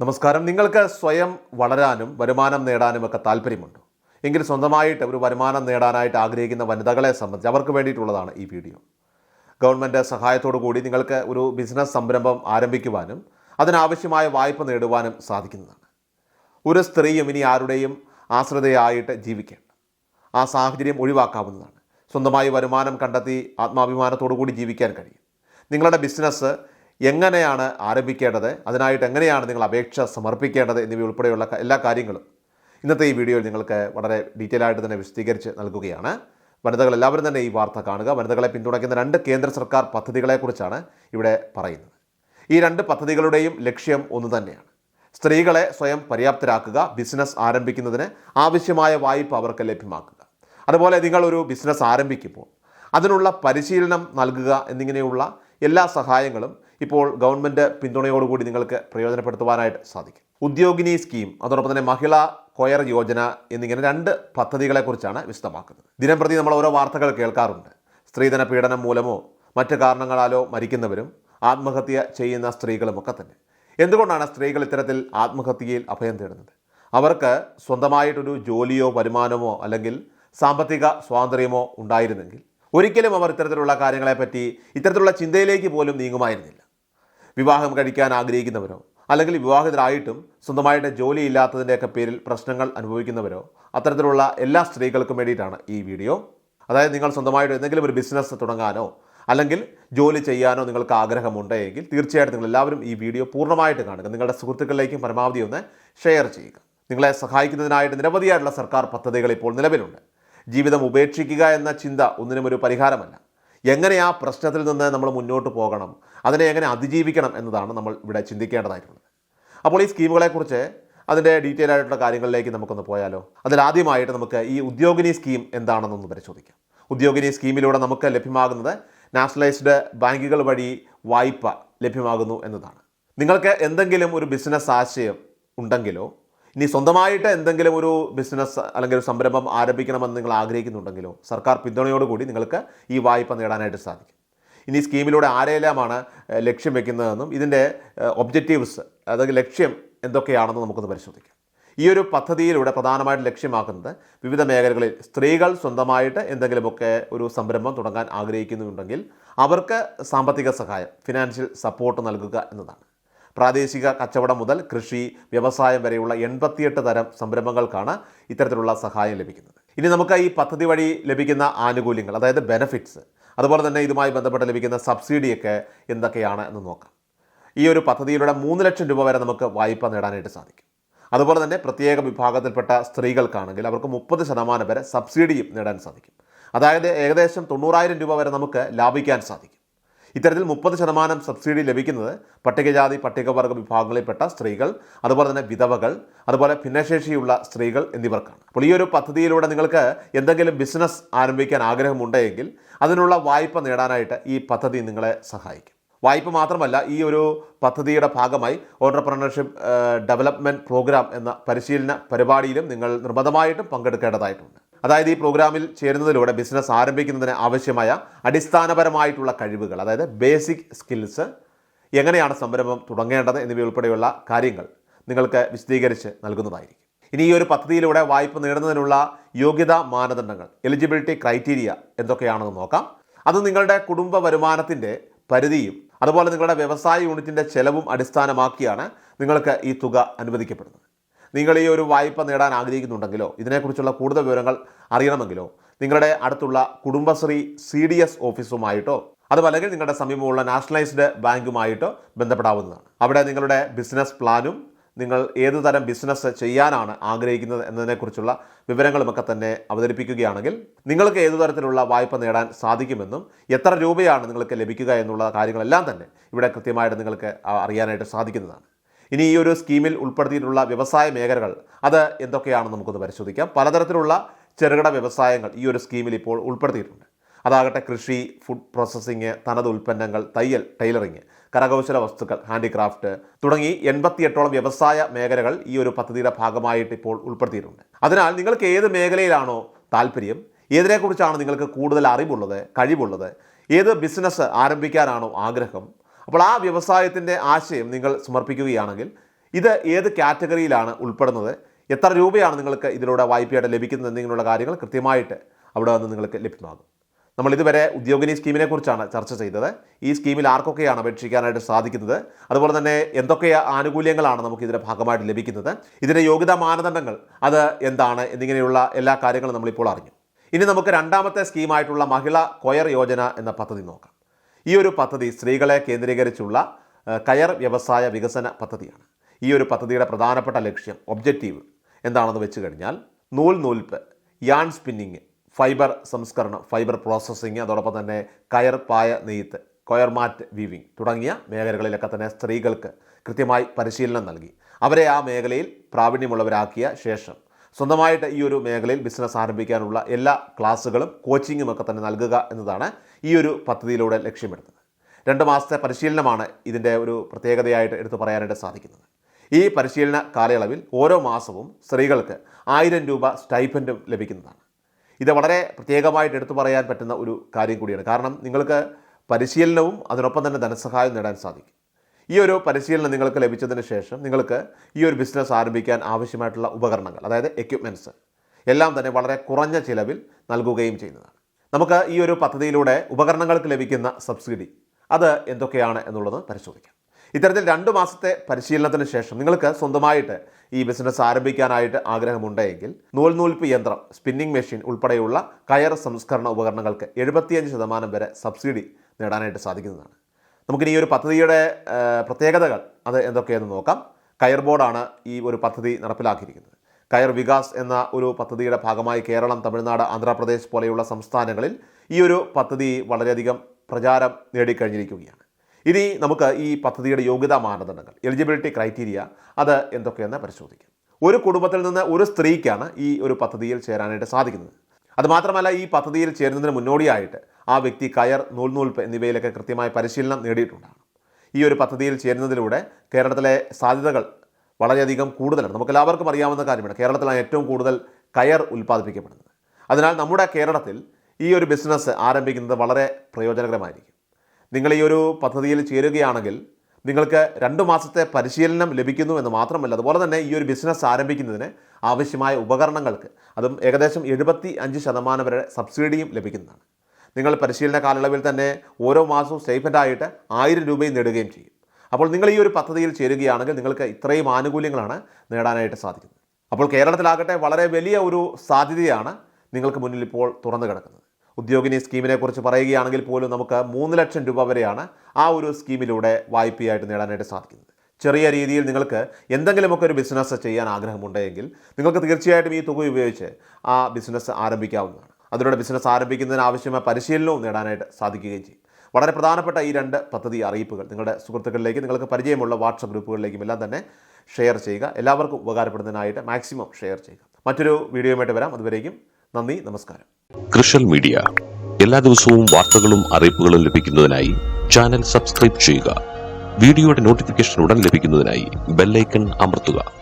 നമസ്കാരം. നിങ്ങൾക്ക് സ്വയം വളരാനും വരുമാനം നേടാനും ഒക്കെ താല്പര്യമുണ്ടോ? എങ്കിൽ സ്വന്തമായിട്ട് ഒരു വരുമാനം നേടാനായിട്ട് ആഗ്രഹിക്കുന്ന വനിതകളെ സംബന്ധിച്ച് അവർക്ക് വേണ്ടിയിട്ടുള്ളതാണ് ഈ വീഡിയോ. ഗവൺമെന്റ് സഹായത്തോടു കൂടി നിങ്ങൾക്ക് ഒരു ബിസിനസ് സംരംഭം ആരംഭിക്കുവാനും അതിനാവശ്യമായ വായ്പ നേടുവാനും സാധിക്കുന്നതാണ്. ഒരു സ്ത്രീയും ഇനി ആരുടെയും ആശ്രിതയായിട്ട് ജീവിക്കേണ്ട. ആ സാഹചര്യം ഒഴിവാക്കാവുന്നതാണ്. സ്വന്തമായി വരുമാനം കണ്ടെത്തി ആത്മാഭിമാനത്തോടു കൂടി ജീവിക്കാൻ കഴിയും. നിങ്ങളുടെ ബിസിനസ് എങ്ങനെയാണ് ആരംഭിക്കേണ്ടത്? അതിനായിട്ട് എങ്ങനെയാണ് നിങ്ങൾ അപേക്ഷ സമർപ്പിക്കേണ്ടത് എന്നിവ ഉൾപ്പെടെയുള്ള എല്ലാ കാര്യങ്ങളും ഇന്നത്തെ ഈ വീഡിയോയിൽ നിങ്ങൾക്ക് വളരെ ഡീറ്റെയിൽ ആയിട്ട് തന്നെ വിശദീകരിച്ച് നൽകുകയാണ്. വനിതകൾ എല്ലാവരും തന്നെ ഈ വാർത്ത കാണുക. വനിതകളെ പിന്തുണയ്ക്കുന്ന രണ്ട് കേന്ദ്ര സർക്കാർ പദ്ധതികളെക്കുറിച്ചാണ് ഇവിടെ പറയുന്നത്. ഈ രണ്ട് പദ്ധതികളുടെയും ലക്ഷ്യം ഒന്ന് തന്നെയാണ്. സ്ത്രീകളെ സ്വയം പര്യാപ്തരാക്കുക ബിസിനസ് ആരംഭിക്കുന്നതിന് ആവശ്യമായ വായ്പ അവർക്ക് ലഭ്യമാക്കുക. അതുപോലെ നിങ്ങൾ ഒരു ബിസിനസ് ആരംഭിക്കുമ്പോൾ അതിനുള്ള പരിശീലനം നൽകുക എന്നിങ്ങനെയുള്ള എല്ലാ സഹായങ്ങളും ഇപ്പോൾ ഗവൺമെന്റ് പിന്തുണയോടുകൂടി നിങ്ങൾക്ക് പ്രയോജനപ്പെടുത്തുവാനായിട്ട് സാധിക്കും. ഉദ്യോഗിനി സ്കീം അതോടൊപ്പം തന്നെ മഹിളാ കൊയർ യോജന എന്നിങ്ങനെ രണ്ട് പദ്ധതികളെക്കുറിച്ചാണ് വിശദമാക്കുന്നത്. ദിനംപ്രതി നമ്മൾ ഓരോ വാർത്തകൾ കേൾക്കാറുണ്ട്. സ്ത്രീധന പീഡനം മൂലമോ മറ്റ് കാരണങ്ങളാലോ മരിക്കുന്നവരും ആത്മഹത്യ ചെയ്യുന്ന സ്ത്രീകളുമൊക്കെ തന്നെ. എന്തുകൊണ്ടാണ് സ്ത്രീകൾ ഇത്തരത്തിൽ ആത്മഹത്യയിൽ അഭയം തേടുന്നത്? അവർക്ക് സ്വന്തമായിട്ടൊരു ജോലിയോ വരുമാനമോ അല്ലെങ്കിൽ സാമ്പത്തിക സ്വാതന്ത്ര്യമോ ഉണ്ടായിരുന്നെങ്കിൽ ഒരിക്കലും അവർ ഇത്തരത്തിലുള്ള കാര്യങ്ങളെപ്പറ്റി ഇത്തരത്തിലുള്ള ചിന്തയിലേക്ക് പോലും നീങ്ങുമായിരുന്നില്ല. വിവാഹം കഴിക്കാൻ ആഗ്രഹിക്കുന്നവരോ? അല്ലെങ്കിൽ വിവാഹിതരായിട്ടും സ്വന്തമായിട്ട് ജോലിയില്ലാത്തതിന്റെയൊക്കെ പേരിൽ പ്രശ്നങ്ങൾ അനുഭവിക്കുന്നവരോ? അത്തരത്തിലുള്ള എല്ലാ സ്ത്രീകൾക്കും വേണ്ടിയിട്ടാണ് ഈ വീഡിയോ. അതായത് നിങ്ങൾ സ്വന്തമായിട്ട് എന്തെങ്കിലും ഒരു ബിസിനസ് തുടങ്ങാനോ അല്ലെങ്കിൽ ജോലി ചെയ്യാനോ നിങ്ങൾക്ക് ആഗ്രഹമുണ്ടെങ്കിൽ തീർച്ചയായിട്ടും നിങ്ങൾ എല്ലാവരും ഈ വീഡിയോ പൂർണമായിട്ട് കാണുക. നിങ്ങളുടെ സുഹൃത്തുക്കളിലേക്കും പരമാവധി ഒന്ന് ഷെയർ ചെയ്യുക. നിങ്ങളെ സഹായിക്കുന്നതിനായിട്ട് നിരവധിയായിട്ടുള്ള സർക്കാർ പദ്ധതികൾ ഇപ്പോൾ നിലവിലുണ്ട്. ജീവിതം ഉപേക്ഷിക്കുക എന്ന ചിന്ത ഒന്നിനും ഒരു പരിഹാരമല്ല. എങ്ങനെ ആ പ്രശ്നത്തിൽ നിന്ന് നമ്മൾ മുന്നോട്ട് പോകണം? അതിനെ എങ്ങനെ അതിജീവിക്കണം എന്നതാണ് നമ്മൾ ഇവിടെ ചിന്തിക്കേണ്ടതായിട്ടുള്ളത്. അപ്പോൾ ഈ സ്കീമുകളെക്കുറിച്ച് അതിന്റെ ഡീറ്റെയിൽ ആയിട്ടുള്ള കാര്യങ്ങളിലേക്ക് നമുക്കൊന്ന് പോയാലോ? അതിൽ ആദ്യമായിട്ട് നമുക്ക് ഈ ഉദ്യോഗിനി സ്കീം എന്താണെന്നൊന്ന് പരിശോധിക്കാം. ഉദ്യോഗിനി സ്കീമിലൂടെ നമുക്ക് ലഭ്യമാകുന്നത് നാഷണലൈസ്ഡ് ബാങ്കുകൾ വഴി വായ്പ ലഭ്യമാകുന്നു എന്നതാണ്. നിങ്ങൾക്ക് എന്തെങ്കിലും ഒരു ബിസിനസ് ആശയം ഉണ്ടെങ്കിലോ ഇനി സ്വന്തമായിട്ട് എന്തെങ്കിലും ഒരു ബിസിനസ് അല്ലെങ്കിൽ ഒരു സംരംഭം ആരംഭിക്കണമെന്ന് നിങ്ങൾ ആഗ്രഹിക്കുന്നുണ്ടെങ്കിലോ സർക്കാർ പിന്തുണയോടുകൂടി നിങ്ങൾക്ക് ഈ വായ്പ നേടാനായിട്ട് സാധിക്കും. ഇനി സ്കീമിലൂടെ ആരെല്ലാമാണ് ഏഹ്, ലക്ഷ്യം വെക്കുന്നതെന്നും ഇതിന്റെ ഒബ്ജക്റ്റീവ്സ് അതായത് ലക്ഷ്യം എന്തൊക്കെയാണെന്ന് നമുക്കൊന്ന് പരിശോധിക്കാം. ഈ ഒരു പദ്ധതിയിലൂടെ പ്രധാനമായിട്ട് ലക്ഷ്യമാക്കുന്നത് വിവിധ മേഖലകളിൽ സ്ത്രീകൾ സ്വന്തമായിട്ട് എന്തെങ്കിലുമൊക്കെ ഒരു സംരംഭം തുടങ്ങാൻ ആഗ്രഹിക്കുന്നുണ്ടെങ്കിൽ അവർക്ക് സാമ്പത്തിക സഹായം ഫിനാൻഷ്യൽ സപ്പോർട്ട് നൽകുക എന്നതാണ്. പ്രാദേശിക കച്ചവടം മുതൽ കൃഷി വ്യവസായം വരെയുള്ള എൺപത്തിയെട്ട് തരം സംരംഭങ്ങൾക്കാണ് ഇത്തരത്തിലുള്ള സഹായം ലഭിക്കുന്നത്. ഇനി നമുക്ക് ഈ പദ്ധതി വഴി ലഭിക്കുന്ന ആനുകൂല്യങ്ങൾ അതായത് ബെനഫിറ്റ്സ് അതുപോലെ തന്നെ ഇതുമായി ബന്ധപ്പെട്ട് ലഭിക്കുന്ന സബ്സിഡിയൊക്കെ എന്തൊക്കെയാണ് എന്ന് നോക്കാം. ഈ ഒരു പദ്ധതിയിലൂടെ മൂന്ന് ലക്ഷം രൂപ വരെ നമുക്ക് വായ്പ നേടാനായിട്ട് സാധിക്കും. അതുപോലെ തന്നെ പ്രത്യേക വിഭാഗത്തിൽപ്പെട്ട സ്ത്രീകൾക്കാണെങ്കിൽ അവർക്ക് മുപ്പത് ശതമാനം വരെ സബ്സിഡിയും നേടാൻ സാധിക്കും. അതായത് ഏകദേശം തൊണ്ണൂറായിരം രൂപ വരെ നമുക്ക് ലാഭിക്കാൻ സാധിക്കും. ഇത്തരത്തിൽ മുപ്പത് ശതമാനം സബ്സിഡി ലഭിക്കുന്നത് പട്ടികജാതി പട്ടികവർഗ വിഭാഗങ്ങളിൽപ്പെട്ട സ്ത്രീകൾ അതുപോലെ തന്നെ വിധവകൾ അതുപോലെ ഭിന്നശേഷിയുള്ള സ്ത്രീകൾ എന്നിവർക്കാണ്. അപ്പോൾ ഈ ഒരു പദ്ധതിയിലൂടെ നിങ്ങൾക്ക് എന്തെങ്കിലും ബിസിനസ് ആരംഭിക്കാൻ ആഗ്രഹമുണ്ടെങ്കിൽ അതിനുള്ള വായ്പ നേടാനായിട്ട് ഈ പദ്ധതി നിങ്ങളെ സഹായിക്കും. വായ്പ മാത്രമല്ല ഈ ഒരു പദ്ധതിയുടെ ഭാഗമായി ഓണ്ടർപ്രണർഷിപ്പ് ഡെവലപ്മെന്റ് പ്രോഗ്രാം എന്ന പരിശീലന പരിപാടിയിലും നിങ്ങൾ നിർബന്ധമായിട്ടും പങ്കെടുക്കേണ്ടതായിട്ടുണ്ട്. അതായത് ഈ പ്രോഗ്രാമിൽ ചേരുന്നതിലൂടെ ബിസിനസ് ആരംഭിക്കുന്നതിന് ആവശ്യമായ അടിസ്ഥാനപരമായിട്ടുള്ള കഴിവുകൾ അതായത് ബേസിക് സ്കിൽസ് എങ്ങനെയാണ് സംരംഭം തുടങ്ങേണ്ടത് എന്നിവയുൾപ്പെടെയുള്ള കാര്യങ്ങൾ നിങ്ങൾക്ക് വിശദീകരിച്ച് നൽകുന്നതായിരിക്കും. ഇനി ഈ ഒരു പദ്ധതിയിലൂടെ വായ്പ നേടുന്നതിനുള്ള യോഗ്യതാ മാനദണ്ഡങ്ങൾ എലിജിബിലിറ്റി ക്രൈറ്റീരിയ എന്തൊക്കെയാണെന്ന് നോക്കാം. അത് നിങ്ങളുടെ കുടുംബ വരുമാനത്തിന്റെ പരിധിയും അതുപോലെ നിങ്ങളുടെ വ്യവസായ യൂണിറ്റിന്റെ ചെലവും അടിസ്ഥാനമാക്കിയാണ് നിങ്ങൾക്ക് ഈ തുക അനുവദിക്കപ്പെടുന്നത്. നിങ്ങൾ ഈ ഒരു വായ്പ നേടാൻ ആഗ്രഹിക്കുന്നുണ്ടെങ്കിലോ ഇതിനെക്കുറിച്ചുള്ള കൂടുതൽ വിവരങ്ങൾ അറിയണമെങ്കിലോ നിങ്ങളുടെ അടുത്തുള്ള കുടുംബശ്രീ സി ഡി എസ് ഓഫീസുമായിട്ടോ അതുമല്ലെങ്കിൽ നിങ്ങളുടെ സമീപമുള്ള നാഷണലൈസ്ഡ് ബാങ്കുമായിട്ടോ ബന്ധപ്പെടാവുന്നതാണ്. അവിടെ നിങ്ങളുടെ ബിസിനസ് പ്ലാനും നിങ്ങൾ ഏതു തരം ബിസിനസ് ചെയ്യാനാണ് ആഗ്രഹിക്കുന്നത് എന്നതിനെക്കുറിച്ചുള്ള വിവരങ്ങളുമൊക്കെ തന്നെ അവതരിപ്പിക്കുകയാണെങ്കിൽ നിങ്ങൾക്ക് ഏതു തരത്തിലുള്ള വായ്പ നേടാൻ സാധിക്കുമെന്നും എത്ര രൂപയാണ് നിങ്ങൾക്ക് ലഭിക്കുക എന്നുള്ള കാര്യങ്ങളെല്ലാം തന്നെ ഇവിടെ കൃത്യമായിട്ട് നിങ്ങൾക്ക് അറിയാനായിട്ട് സാധിക്കുന്നതാണ്. ഇനി ഈ ഒരു സ്കീമിൽ ഉൾപ്പെടുത്തിയിട്ടുള്ള വ്യവസായ മേഖലകൾ അത് എന്തൊക്കെയാണെന്ന് നമുക്കൊന്ന് പരിശോധിക്കാം. പലതരത്തിലുള്ള ചെറുകിട വ്യവസായങ്ങൾ ഈ ഒരു സ്കീമിൽ ഇപ്പോൾ ഉൾപ്പെടുത്തിയിട്ടുണ്ട്. അതാകട്ടെ കൃഷി ഫുഡ് പ്രോസസ്സിങ് തനത് ഉൽപ്പന്നങ്ങൾ തയ്യൽ ടൈലറിങ് കരകൗശല വസ്തുക്കൾ ഹാൻഡിക്രാഫ്റ്റ് തുടങ്ങി എൺപത്തിയെട്ടോളം വ്യവസായ മേഖലകൾ ഈ ഒരു പദ്ധതിയുടെ ഭാഗമായിട്ട് ഇപ്പോൾ ഉൾപ്പെടുത്തിയിട്ടുണ്ട്. അതിനാൽ നിങ്ങൾക്ക് ഏത് മേഖലയിലാണോ താല്പര്യം ഏതിനെക്കുറിച്ചാണ് നിങ്ങൾക്ക് കൂടുതൽ അറിവുള്ളത് കഴിവുള്ളത് ഏത് ബിസിനസ് ആരംഭിക്കാനാണോ ആഗ്രഹം അപ്പോൾ ആ വ്യവസായത്തിന്റെ ആശയം നിങ്ങൾ സമർപ്പിക്കുകയാണെങ്കിൽ ഇത് ഏത് കാറ്റഗറിയിലാണ് ഉൾപ്പെടുന്നത്? എത്ര രൂപയാണ് നിങ്ങൾക്ക് ഇതിലൂടെ വായ്പയായിട്ട് ലഭിക്കുന്നത് എന്നിങ്ങനെയുള്ള കാര്യങ്ങൾ കൃത്യമായിട്ട് അവിടെ വന്ന് നിങ്ങൾക്ക് ലഭ്യമാകും. നമ്മൾ ഇതുവരെ ഉദ്യോഗിനി സ്കീമിനെ കുറിച്ചാണ് ചർച്ച ചെയ്തത്. ഈ സ്കീമിൽ ആർക്കൊക്കെയാണ് അപേക്ഷിക്കാനായിട്ട് സാധിക്കുന്നത്? അതുപോലെ തന്നെ എന്തൊക്കെ ആനുകൂല്യങ്ങളാണ് നമുക്ക് ഇതിന്റെ ഭാഗമായിട്ട് ലഭിക്കുന്നത്? ഇതിന്റെ യോഗ്യതാ മാനദണ്ഡങ്ങൾ അത് എന്താണ്? എന്നിങ്ങനെയുള്ള എല്ലാ കാര്യങ്ങളും നമ്മളിപ്പോൾ അറിഞ്ഞു. ഇനി നമുക്ക് രണ്ടാമത്തെ സ്കീമായിട്ടുള്ള മഹിള കൊയർ യോജന എന്ന പദ്ധതി നോക്കാം. ഈ ഒരു പദ്ധതി സ്ത്രീകളെ കേന്ദ്രീകരിച്ചുള്ള കയർ വ്യവസായ വികസന പദ്ധതിയാണ്. ഈ ഒരു പദ്ധതിയുടെ പ്രധാനപ്പെട്ട ലക്ഷ്യം ഒബ്ജക്റ്റീവ് എന്താണെന്ന് വെച്ച് കഴിഞ്ഞാൽ നൂൽ നൂൽപ്പ് യാൺ സ്പിന്നിങ് ഫൈബർ സംസ്കരണം ഫൈബർ പ്രോസസ്സിങ് അതോടൊപ്പം തന്നെ കയർ പായ നെയ്ത്ത് കൊയർമാറ്റ് വീവിംഗ് തുടങ്ങിയ മേഖലകളിലൊക്കെ തന്നെ സ്ത്രീകൾക്ക് കൃത്യമായി പരിശീലനം നൽകി. അവരെ ആ മേഖലയിൽ പ്രാവീണ്യമുള്ളവരാക്കിയ ശേഷം സ്വന്തമായിട്ട് ഈ ഒരു മേഖലയിൽ ബിസിനസ് ആരംഭിക്കാനുള്ള എല്ലാ ക്ലാസ്സുകളും കോച്ചിങ്ങും ഒക്കെ തന്നെ നൽകുക എന്നതാണ് ഈ ഒരു പദ്ധതിയിലൂടെ ലക്ഷ്യമിടുന്നത്. രണ്ട് മാസത്തെ പരിശീലനമാണ് ഇതിന്റെ ഒരു പ്രത്യേകതയായിട്ട് എടുത്തു പറയാനായിട്ട് സാധിക്കുന്നത്. ഈ പരിശീലന കാലയളവിൽ ഓരോ മാസവും സ്ത്രീകൾക്ക് ആയിരം രൂപ സ്റ്റൈപ്പന്റും ലഭിക്കുന്നതാണ്. ഇത് വളരെ പ്രത്യേകമായിട്ട് എടുത്തു പറയാൻ പറ്റുന്ന ഒരു കാര്യം കൂടിയാണ്. കാരണം നിങ്ങൾക്ക് പരിശീലനവും അതിനൊപ്പം തന്നെ ധനസഹായം നേടാൻ സാധിക്കും. ഈ ഒരു പരിശീലനം നിങ്ങൾക്ക് ലഭിച്ചതിന് ശേഷം നിങ്ങൾക്ക് ഈ ഒരു ബിസിനസ് ആരംഭിക്കാൻ ആവശ്യമായിട്ടുള്ള ഉപകരണങ്ങൾ അതായത് എക്യുപ്മെന്റ്സ് എല്ലാം തന്നെ വളരെ കുറഞ്ഞ ചിലവിൽ നൽകുകയും ചെയ്യുന്നതാണ്. നമുക്ക് ഈ ഒരു പദ്ധതിയിലൂടെ ഉപകരണങ്ങൾക്ക് ലഭിക്കുന്ന സബ്സിഡി അത് എന്തൊക്കെയാണ് എന്നുള്ളത് പരിശോധിക്കാം. ഇത്തരത്തിൽ രണ്ട് മാസത്തെ പരിശീലനത്തിന് ശേഷം നിങ്ങൾക്ക് സ്വന്തമായിട്ട് ഈ ബിസിനസ് ആരംഭിക്കാനായിട്ട് ആഗ്രഹമുണ്ടെങ്കിൽ നൂൽ നൂൽപ്പ് യന്ത്രം സ്പിന്നിംഗ് മെഷീൻ ഉൾപ്പെടെയുള്ള കയർ സംസ്കരണ ഉപകരണങ്ങൾക്ക് എഴുപത്തിയഞ്ച് ശതമാനം വരെ സബ്സിഡി നേടാനായിട്ട് സാധിക്കുന്നതാണ്. നമുക്കിനി ഈ ഒരു പദ്ധതിയുടെ പ്രത്യേകതകൾ അത് എന്തൊക്കെയെന്ന് നോക്കാം. കയർ ബോർഡാണ് ഈ ഒരു പദ്ധതി നടപ്പിലാക്കിയിരിക്കുന്നത്. കയർ വികാസ് എന്ന ഒരു പദ്ധതിയുടെ ഭാഗമായി കേരളം തമിഴ്നാട് ആന്ധ്രാപ്രദേശ് പോലെയുള്ള സംസ്ഥാനങ്ങളിൽ ഈ ഒരു പദ്ധതി വളരെയധികം പ്രചാരം നേടിക്കഴിഞ്ഞിരിക്കുകയാണ്. ഇനി നമുക്ക് ഈ പദ്ധതിയുടെ യോഗ്യതാ മാനദണ്ഡങ്ങൾ എലിജിബിലിറ്റി ക്രൈറ്റീരിയ അത് എന്തൊക്കെയെന്ന് പരിശോധിക്കാം. ഒരു കുടുംബത്തിൽ നിന്ന് ഒരു സ്ത്രീക്കാണ് ഈ ഒരു പദ്ധതിയിൽ ചേരാനായിട്ട് സാധിക്കുന്നത്. അതുമാത്രമല്ല ഈ പദ്ധതിയിൽ ചേരുന്നതിന് മുന്നോടിയായിട്ട് ആ വ്യക്തി കയർ നൂൽനൂൽപ്പ് എന്നിവയിലൊക്കെ കൃത്യമായ പരിശീലനം നേടിയിട്ടുണ്ടാണ് ഈ ഒരു പദ്ധതിയിൽ ചേരുന്നതിലൂടെ കേരളത്തിലെ സാധ്യതകൾ വളരെയധികം കൂടുതലാണ്. നമുക്ക് എല്ലാവർക്കും അറിയാവുന്ന കാര്യമാണ് കേരളത്തിലാണ് ഏറ്റവും കൂടുതൽ കയർ ഉൽപ്പാദിപ്പിക്കപ്പെടുന്നത്. അതിനാൽ നമ്മുടെ കേരളത്തിൽ ഈ ഒരു ബിസിനസ് ആരംഭിക്കുന്നത് വളരെ പ്രയോജനകരമായിരിക്കും. നിങ്ങൾ ഈ ഒരു പദ്ധതിയിൽ ചേരുകയാണെങ്കിൽ നിങ്ങൾക്ക് രണ്ട് മാസത്തെ പരിശീലനം ലഭിക്കുന്നു എന്ന് മാത്രമല്ല അതുപോലെ തന്നെ ഈ ഒരു ബിസിനസ് ആരംഭിക്കുന്നതിന് ആവശ്യമായ ഉപകരണങ്ങൾക്ക് അതും ഏകദേശം എഴുപത്തി അഞ്ച് ശതമാനം വരെ സബ്സിഡിയും ലഭിക്കുന്നതാണ്. നിങ്ങൾ പരിശീലന കാലയളവിൽ തന്നെ ഓരോ മാസവും സ്റ്റേഫന്റായിട്ട് ആയിരം രൂപയും നേടുകയും ചെയ്യും. അപ്പോൾ നിങ്ങൾ ഈ ഒരു പദ്ധതിയിൽ ചേരുകയാണെങ്കിൽ നിങ്ങൾക്ക് ഇത്രയും ആനുകൂല്യങ്ങളാണ് നേടാനായിട്ട് സാധിക്കുന്നത്. അപ്പോൾ കേരളത്തിലാകട്ടെ വളരെ വലിയ ഒരു സാധ്യതയാണ് നിങ്ങൾക്ക് മുന്നിൽ ഇപ്പോൾ തുറന്നു കിടക്കുന്നത്. ഉദ്യോഗിനി സ്കീമിനെ കുറിച്ച് പറയുകയാണെങ്കിൽ പോലും നമുക്ക് മൂന്ന് ലക്ഷം രൂപ വരെയാണ് ആ ഒരു സ്കീമിലൂടെ വായ്പയായിട്ട് നേടാനായിട്ട് സാധിക്കുന്നത്. ചെറിയ രീതിയിൽ നിങ്ങൾക്ക് എന്തെങ്കിലുമൊക്കെ ഒരു ബിസിനസ് ചെയ്യാൻ ആഗ്രഹമുണ്ടെങ്കിൽ നിങ്ങൾക്ക് തീർച്ചയായിട്ടും ഈ തുക ഉപയോഗിച്ച് ആ ബിസിനസ് ആരംഭിക്കാവുന്നതാണ്. അതിലൂടെ ബിസിനസ് ആരംഭിക്കുന്നതിന് ആവശ്യമായ പരിശീലനവും നേടാനായിട്ട് സാധിക്കുകയും ചെയ്യും. വളരെ പ്രധാനപ്പെട്ട ഈ രണ്ട് പദ്ധതി അറിയിപ്പുകൾ നിങ്ങളുടെ സുഹൃത്തുക്കളിലേക്ക് നിങ്ങൾക്ക് പരിചയമുള്ള വാട്സപ്പ് ഗ്രൂപ്പുകളിലേക്കും എല്ലാം തന്നെ ഷെയർ ചെയ്യുക. എല്ലാവർക്കും ഉപകാരപ്പെടുന്നതിനായിട്ട് മാക്സിമം ഷെയർ ചെയ്യുക. മറ്റൊരു വീഡിയോയുമായിട്ട് വരാം. അതുവരേക്കും നന്ദി നമസ്കാരം. കൃഷൽ മീഡിയ. എല്ലാ ദിവസവും വാർത്തകളും അറിയിപ്പുകളും ലഭിക്കുന്നതിനായി ചാനൽ സബ്സ്ക്രൈബ് ചെയ്യുക. വീഡിയോയുടെ നോട്ടിഫിക്കേഷൻ ഉടൻ ലഭിക്കുന്നതിനായി ബെല്ലൈക്കൺ അമർത്തുക.